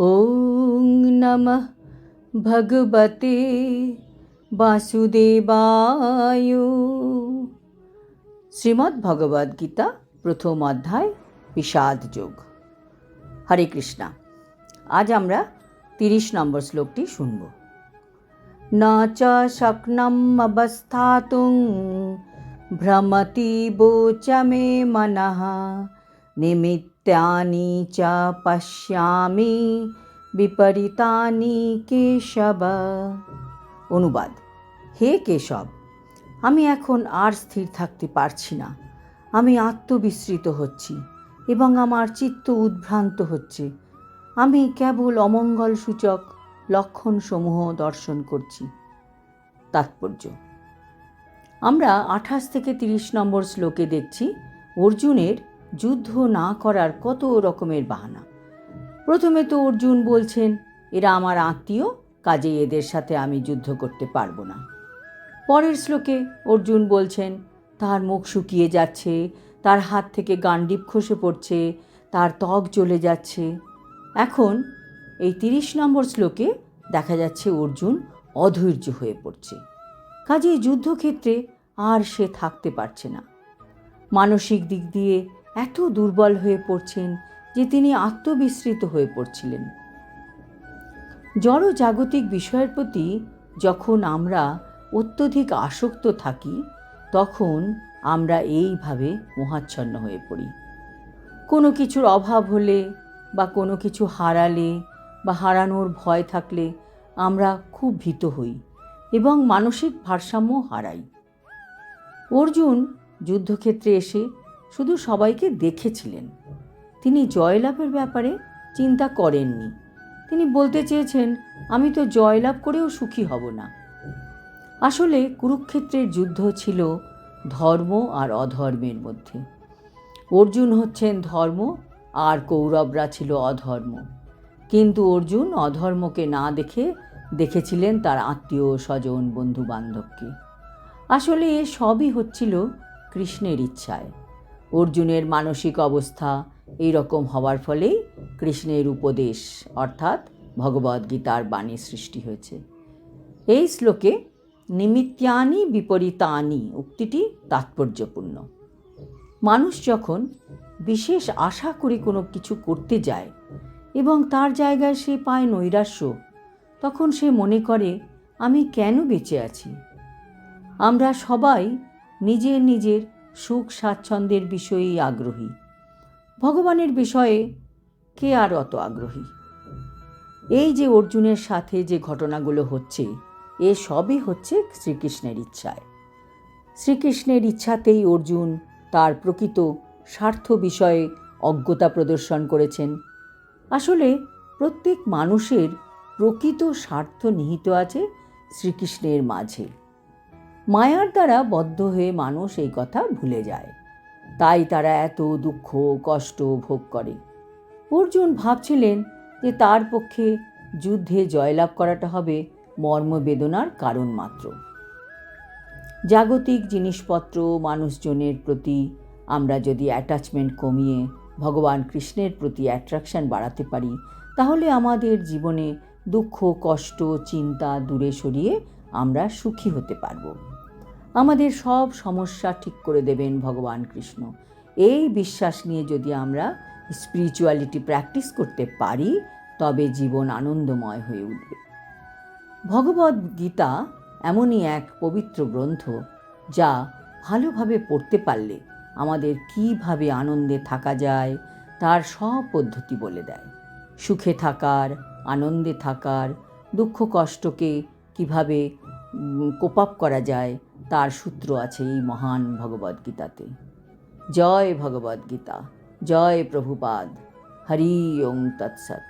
ওং নমঃ ভগবতে বাসুদেবায় শ্রীমদ্ ভগবদ্গীতা প্রথম অধ্যায় বিষাদ যোগ হরে কৃষ্ণা আজ আমরা তিরিশ নম্বর শ্লোকটি শুনব। না চ শক্নম অবস্থাতুং, ভ্রমতি বোচমে মনহা নিমিত্তানি চ পশ্যামি বিপরীতানি কেশব অনুবাদ, হে কেশব, আমি এখন আর স্থির থাকতে পারছি না। আমি আত্মবিস্মৃত হচ্ছি এবং আমার চিত্ত উদ্ভ্রান্ত হচ্ছে। আমি কেবল অমঙ্গল সূচক লক্ষণসমূহ দর্শন করছি। তাৎপর্য, আমরা আঠাশ থেকে তিরিশ নম্বর শ্লোকে দেখছি অর্জুনের যুদ্ধ না করার কত রকমের বাহানা। প্রথমে তো অর্জুন বলছেন, এরা আমার আত্মীয় কাজে এদের সাথে আমি যুদ্ধ করতে পারব না। পরের শ্লোকে অর্জুন বলছেন, তার মুখ শুকিয়ে যাচ্ছে, তার হাত থেকে গান্ডিপ খসে পড়ছে, তার ত্বক জ্বলে যাচ্ছে। এখন এই তিরিশ নম্বর শ্লোকে দেখা যাচ্ছে অর্জুন অধৈর্য হয়ে পড়ছে। কাজেই যুদ্ধক্ষেত্রে আর সে থাকতে পারছে না। মানসিক দিক দিয়ে এত দুর্বল হয়ে পড়ছেন যে তিনি আত্মবিস্মৃত হয়ে পড়ছিলেন। জড় জাগতিক বিষয়ের প্রতি যখন আমরা অত্যধিক আসক্ত থাকি, তখন আমরা এইভাবে মোহাচ্ছন্ন হয়ে পড়ি। কোনো কিছুর অভাব হলে বা কোনো কিছু হারালে বা হারানোর ভয় থাকলে আমরা খুব ভীত হই এবং মানসিক ভারসাম্য হারাই। অর্জুন যুদ্ধক্ষেত্রে এসে শুধু সবাইকে দেখেছিলেন। তিনি জয়লাভের ব্যাপারে চিন্তা করেননি। তিনি বলতে চেয়েছেন, আমি তো জয়লাভ করেও সুখী হব না। আসলে কুরুক্ষেত্রের যুদ্ধ ছিল ধর্ম আর অধর্মের মধ্যে। অর্জুন হচ্ছেন ধর্ম আর কৌরবরা ছিল অধর্ম। কিন্তু অর্জুন অধর্মকে না দেখে দেখেছিলেন তার আত্মীয়, স্বজন বন্ধু বান্ধবকে আসলে এ সবই হচ্ছিল কৃষ্ণের ইচ্ছায়। অর্জুনের মানসিক অবস্থা এই রকম হওয়ার ফলেই কৃষ্ণের উপদেশ, অর্থাৎ ভগবদ্গীতার বাণী সৃষ্টি হয়েছে। এই শ্লোকে নিমিত্তানি বিপরীতানি উক্তিটি তাৎপর্যপূর্ণ। মানুষ যখন বিশেষ আশা করে কোনো কিছু করতে যায় এবং তার জায়গায় সে পায় নৈরাশ্য, তখন সে মনে করে, আমি কেন বেঁচে আছি? আমরা সবাই নিজের নিজের সুখ স্বাচ্ছন্দ্যের বিষয়েই আগ্রহী। ভগবানের বিষয়ে কে আর অত আগ্রহী? এই যে অর্জুনের সাথে যে ঘটনাগুলো হচ্ছে, এ সবই হচ্ছে শ্রীকৃষ্ণের ইচ্ছায়। শ্রীকৃষ্ণের ইচ্ছাতেই অর্জুন তার প্রকৃত স্বার্থ বিষয়ে অজ্ঞতা প্রদর্শন করেছেন। আসলে প্রত্যেক মানুষের প্রকৃত স্বার্থ নিহিত আছে শ্রীকৃষ্ণের মাঝে। মায়ার দ্বারা বদ্ধ হয়ে মানুষ এই কথা ভুলে যায়। তাই তারা এত দুঃখ, কষ্ট ভোগ করে। অর্জুন ভাবছিলেন যে তার পক্ষে যুদ্ধে জয়লাভ করাটা হবে মর্মবেদনার কারণ মাত্র। জাগতিক জিনিসপত্র মানুষজনের প্রতি আমরা যদি অ্যাটাচমেন্ট কমিয়ে ভগবান কৃষ্ণের প্রতি অ্যাট্রাকশন বাড়াতে পারি, তাহলে আমাদের জীবনে দুঃখ, কষ্ট, চিন্তা দূরে সরিয়ে আমরা সুখী হতে পারব। আমাদের সব সমস্যা ঠিক করে দেবেন ভগবান কৃষ্ণ। এই বিশ্বাস নিয়ে যদি আমরা স্পিরিচুয়ালিটি প্র্যাকটিস করতে পারি, তবে জীবন আনন্দময় হয়ে উঠবে। ভগবদ গীতা এমনই এক পবিত্র গ্রন্থ যা ভালোভাবে পড়তে পারলে আমাদের কীভাবে আনন্দে থাকা যায়, তার সব পদ্ধতি বলে দেয়। সুখে থাকার, আনন্দে থাকার, দুঃখ কষ্টকে কীভাবে কোপ আপ করা যায় তার সূত্র আছে এই মহান ভগবদ্গীতাতে জয় ভগবদ্গীতা জয় প্রভুপাদ হরি ওং তৎসৎ।